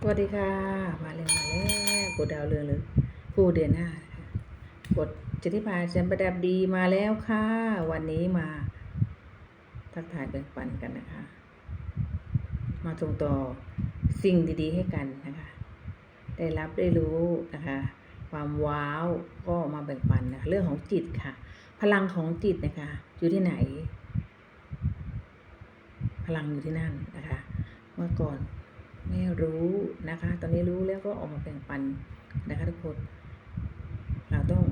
สวัสดีค่ะ มาเร็วมาแล้วกดดาวเรืองเลยผู้เดือนหน้านะคะกดจติพาจันประดับดีมาแล้วค่ะ วันนี้มา ทักทายแบ่งปันกันนะคะ มาส่งต่อสิ่งดีๆให้กันนะคะ ได้รับได้รู้นะคะ ความว้าวก็มาแบ่งปันนะคะเรื่องของจิตค่ะ พลังของจิตนะคะ อยู่ที่ไหน พลังอยู่ที่นั่นนะคะ เมื่อก่อน ไม่รู้นะคะ ตอนนี้รู้แล้วก็ออกมาแบ่งปันนะคะทุกคน เราต้อง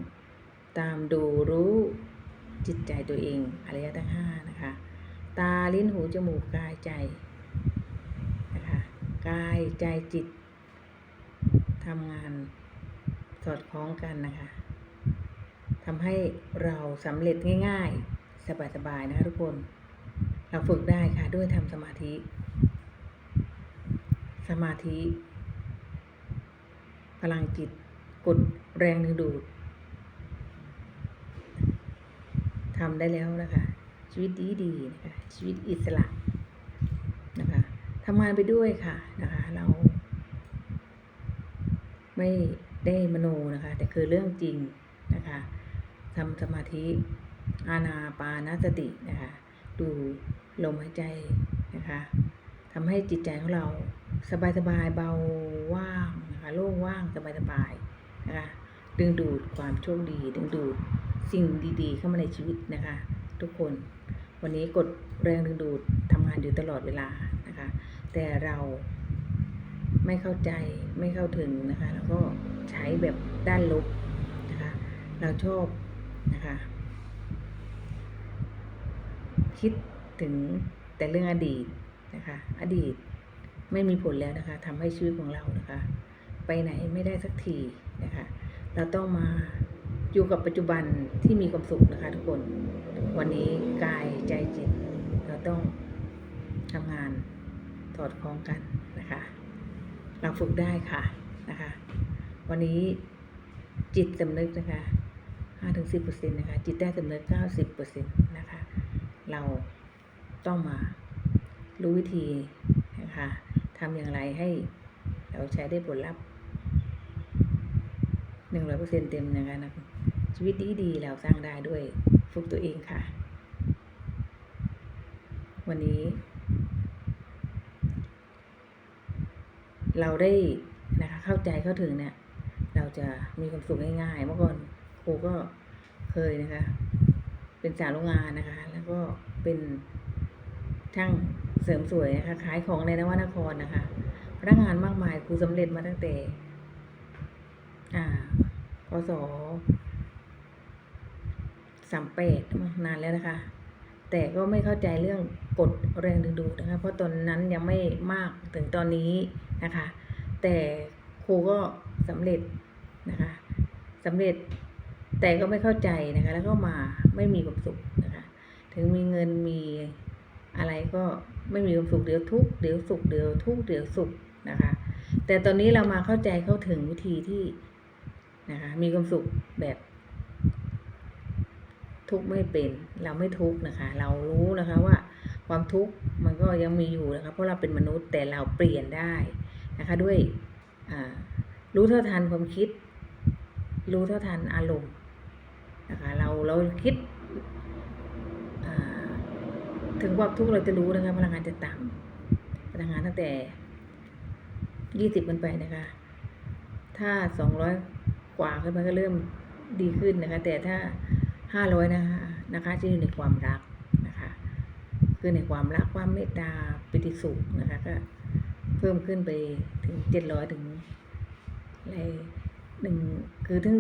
ตามดูรู้จิตใจตัวเองอริยทั้งห้านะคะ ตาลิ้นหูจมูกกายใจนะคะกายใจจิตทำงานสอดคล้องกันนะคะทำให้เราสำเร็จง่าย ๆ สบายๆนะคะทุกคน เราฝึกได้ค่ะด้วยทำสมาธิ สมาธิ พลังจิต กดแรงดึงดูดทำได้แล้วนะคะ ชีวิตดีดีนะคะชีวิตอิสระนะคะทำงานไปด้วยค่ะนะคะเรา ไม่ได้มโนนะคะ แต่คือเรื่องจริงนะคะทำสมาธิอาณาปานสตินะคะ ดูลมหายใจนะคะทำให้จิตใจของเรา สบายสบายเบาว่างนะคะโล่งว่างสบายสบายนะคะดึงดูดความโชคดี ดึงดูดสิ่งดีๆ เข้ามาในชีวิตนะคะ ทุกคนวันนี้กดแรงดึงดูดทำงานอยู่ตลอดเวลานะคะ แต่เราไม่เข้าใจไม่เข้าถึงนะคะ แล้วก็ใช้แบบด้านลบนะคะ เราชอบนะคะ คิดถึงแต่เรื่องอดีตนะคะ อดีต ไม่มีผลแล้วนะคะทำให้ชีวิตของเรานะคะ ไปไหนไม่ได้สักทีนะคะ เราต้องมาอยู่กับปัจจุบันที่มีความสุขนะคะ ทุกคนวันนี้กายใจจิต เราต้องทำงานสอดคล้องกันนะคะ เราฝึกได้ค่ะนะคะ วันนี้จิตสำนึกนะคะ5-10%นะคะ จิตได้สำนึก90%นะคะ เราต้องมารู้วิธีนะคะ ทำอย่างไรให้เราใช้ได้ผลลัพธ์หนึ่งร้อยเปอร์เซ็นเต็มนะคะนะชีวิตดีดีๆเราสร้างได้ด้วยฝึกตัวเองค่ะ วันนี้ เราได้นะคะเข้าใจเข้าถึงเนี่ย เราจะมีความสุขง่ายๆเมื่อก่อนครูก็เคยนะคะ เป็นสาวโรงงานนะคะ แล้วก็เป็นช่าง เสริมสวยนะคะขายของในนวนครนะคะ พนักงานมากมายครูสำเร็จมาตั้งแต่อ่าพศสามแปดนานแล้วนะคะ แต่ก็ไม่เข้าใจเรื่องกฎแรงดึงดูดนะคะ เพราะตอนนั้นยังไม่มากถึงตอนนี้นะคะ แต่ครูก็สำเร็จนะคะสำเร็จแต่ก็ไม่เข้าใจนะคะ แล้วก็มาไม่มีความสุขนะคะ ถึงมีเงินมี อะไรก็ไม่มีความสุขเดี๋ยวทุกเดี๋ยวสุขเดี๋ยวทุกเดี๋ยวสุขนะคะ แต่ตอนนี้เรามาเข้าใจเข้าถึงวิธีที่นะคะมีความสุขแบบ ทุกไม่เป็น เราไม่ทุกนะคะ เรารู้นะคะว่าความทุกข์มันก็ยังมีอยู่นะคะเพราะเราเป็นมนุษย์แต่เราเปลี่ยนได้นะคะ ด้วยรู้เท่าทันความคิด รู้เท่าทันอารมณ์นะคะเราเราคิด ถึงความทุกข์เราจะรู้นะคะพลังงานจะต่ำพลังงานตั้งแต่ยี่สิบขึ้นไปนะคะ ถ้าสองร้อยกว่าขึ้นไปก็เริ่มดีขึ้นนะคะ แต่ถ้าห้าร้อยนะคะนะคะจะอยู่ในความรักนะคะ คือในความรักความเมตตาปิติสุขนะคะก็เพิ่มขึ้นไปถึงเจ็ดร้อยถึงอะไรหนึ่งคือถึง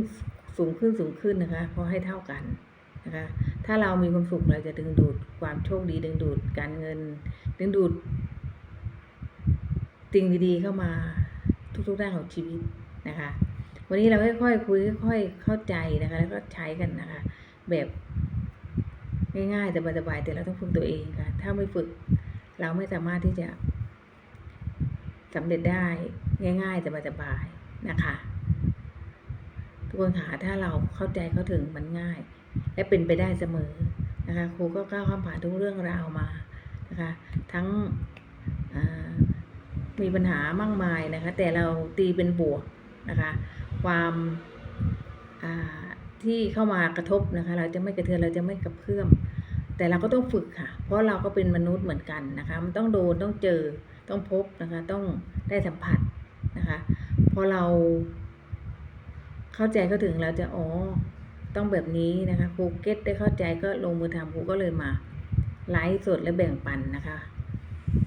สูงขึ้นสูงขึ้นนะคะ เพราะให้เท่ากัน นะคะถ้าเรามีความสุขเราจะดึงดูดความโชคดีดึงดูดการเงิน ดึงดูดสิ่งดีๆเข้ามาทุกๆด้านของชีวิตนะคะ วันนี้เราค่อยๆคุยค่อยๆเข้าใจนะคะ แล้วก็ใช้กันนะคะ แบบง่ายๆแต่สบายๆแต่เราต้องฝึกตัวเองค่ะ ถ้าไม่ฝึกเราไม่สามารถที่จะสำเร็จได้ง่ายๆแต่สบายๆนะคะ ทุกคนค่ะถ้าเราเข้าใจเข้าถึงมันง่าย และเป็นไปได้เสมอนะคะครูก็ก้าวข้ามผ่านทุกเรื่องราวมานะคะทั้งมีปัญหามากมายนะคะแต่เราตีเป็นบวกนะคะความาที่เข้ามากระทบนะคะเราจะไม่กระเทือนเราจะไม่กระเพื่อมแต่เราก็ต้องฝึกค่ะ เพราะเราก็เป็นมนุษย์เหมือนกันนะคะมันต้องโดนต้องเจอต้องพบนะคะต้องได้สัมผัสนะคะพอเราเข้าใจก็ถึงเราจะอ๋อ ต้องแบบนี้นะคะครูเก็ตได้เข้าใจก็ลงมือทำครูก็เลยมาไลฟ์สดและแบ่งปันนะคะ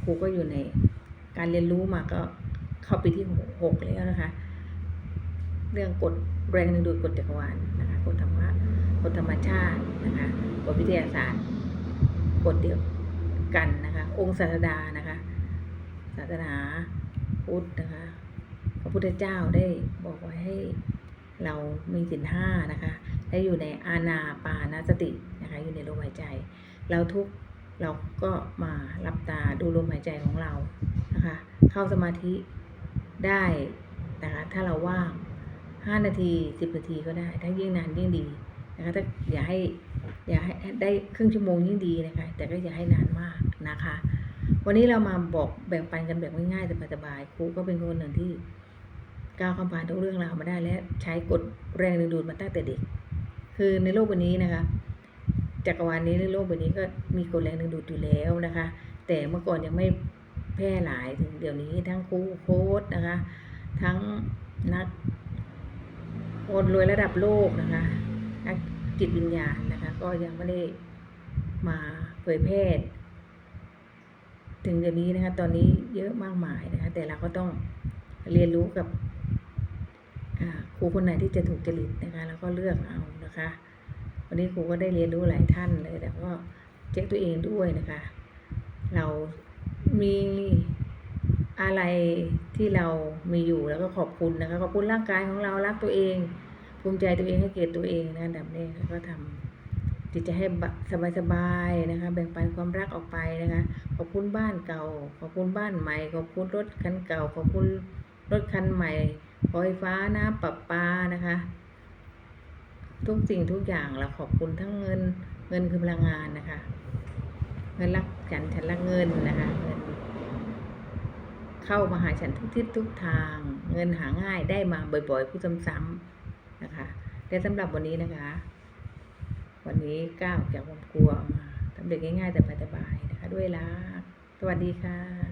ครูก็อยู่ในการเรียนรู้มาก็เข้าปีที่หกแล้วนะคะ เรื่องกฎแรงดึงดูดกฎจักรวาลนะคะกฎธรรมะกฎธรรมชาตินะคะกฎวิทยาศาสตร์กฎเดียวกันนะคะ องค์ศาสดานะคะศาสนาพุทธนะคะพระพุทธเจ้าได้บอกไว้ให้เรามีสินห้านะคะ ได้อยู่ในอาณาปานสตินะคะอยู่ในลมหายใจ เราทุกเราก็มารับตาดูลมหายใจของเรานะคะเข้าสมาธิได้นะคะถ้าเราว่าง 5 นาที 10 นาทีก็ได้ ถ้ายิ่งนานยิ่งดีนะคะถ้าอย่าให้อย่าให้ได้ครึ่งชั่วโมงยิ่งดีนะคะแต่ก็อย่าให้นานมากนะคะ วันนี้เรามาบอกแบ่งปันกันแบบง่ายๆสบายๆครูก็เป็นคนหนึ่งที่ก้าวข้ามผ่านทุกเรื่องราวมาได้และใช้กฎแรงดึงดูดมาตั้งแต่เด็ก คือในโลกใบนี้นะคะ จักรวาลนี้ในโลกใบนี้ก็มีกฎแรงดึงดูดอยู่แล้วนะคะ แต่เมื่อก่อนยังไม่แพร่หลายถึงเดี๋ยวนี้ทั้งครูโค้ชนะคะ ทั้งนักคนรวยระดับโลกนะคะนักจิตวิญญาณนะคะ ก็ยังไม่ได้มาเผยแพร่ถึงเดี๋ยวนี้นะคะ ตอนนี้เยอะมากมายนะคะ แต่เราก็ต้องเรียนรู้กับ ครูคนไหนที่จะถูกจริตนะคะ แล้วก็เลือกเอานะคะ วันนี้ครูก็ได้เรียนรู้หลายท่านเลยแต่ก็เช็คตัวเองด้วยนะคะ เรามีอะไรที่เรามีอยู่แล้วก็ขอบคุณนะคะขอบคุณร่างกายของเรารักตัวเอง ภูมิใจตัวเองให้เกียรติตัวเองนะดับแรกแล้วก็ทำจิตใจให้สบายๆนะคะ แบ่งปันความรักออกไปนะคะ ขอบคุณบ้านเก่า ขอบคุณบ้านใหม่ ขอบคุณรถคันเก่า ขอบคุณรถคันใหม่ ไฟฟ้าน้ำประปานะคะ ทุกสิ่งทุกอย่างเราขอบคุณทั้งเงินเงินคือพลังงานนะคะ เงินรักฉันฉันรักเงินนะคะเงินเข้ามาหาฉันทุกทิศทุกทาง เงินหาง่ายได้มาบ่อยๆผู้ซ้ำๆนะคะและสำหรับวันนี้นะคะ วันนี้ก้าวจากความกลัวมาทำเด็กง่ายๆแต่สบายๆนะคะ ด้วยรักสวัสดีค่ะ